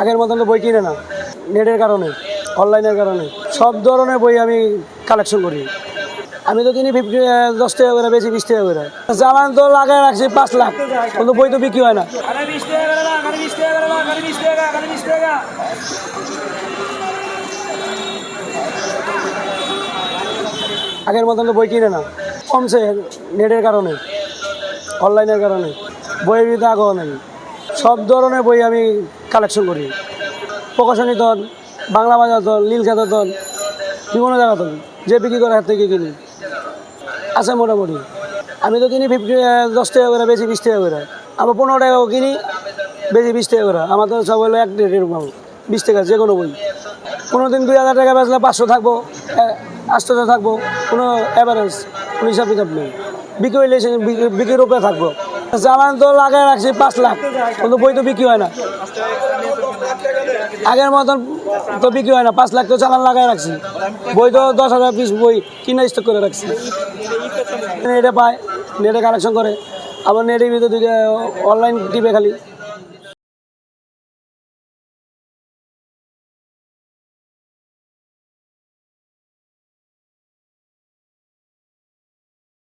আগের মতন তো বই কিনে না নেটের কারণে অনলাইনের কারণে। সব ধরনের বই আমি কালেকশন করি। আমি তো কিনি ফিফটি দশ টাকা করে বেশি বিশ টাকা করে। চালান তো লাগায় রাখছি পাঁচ লাখ কিন্তু বই তো বিক্রি হয় না। আগের মতন তো বই কিনে না। কমছে নেটের কারণে অনলাইনের কারণে বইয়ের ভিতরে আগ্রহ নেই। সব ধরনের বই আমি কালেকশন করি। প্রকাশনী দল, বাংলা বাজার দল নীলখাতা দল, বিভিন্ন জায়গা দল, যে বিক্রি করে হাত থেকে কিনি। আছে মোটামুটি। আমি তো কিনি ফিফটি দশ টাকা করে, বেশি বিশ টাকা করে। আবার পনেরো টাকাও কিনি, বেশি বিশ টাকা করে। আমার তো সব হলো এক রেটের পাবো বিশ টাকা, যে কোনো বই। কোনো দিন দুই হাজার টাকা বেচলে পাঁচশো থাকব আটশোশো থাকব। কোনো অ্যাভারেজ কোনো হিসাব কিতাব নেই। বিক্রি হইলে বিক্রি- বিক্রির উপরে থাকব। চালান তো লাগায় রাখছি পাঁচ লাখ, কিন্তু বই তো বিক্রি হয় না। আগের মতন তো বিক্রি হয় না, পাঁচ লাখ তো চালান লাগায় রাখছি। বই তো দশ হাজার পিস বই কিনে স্টক করে রাখছি। নেটে পায়, নেটে কালেকশন করে। আবার নেটের ভিতরে অনলাইন টিপে খালি।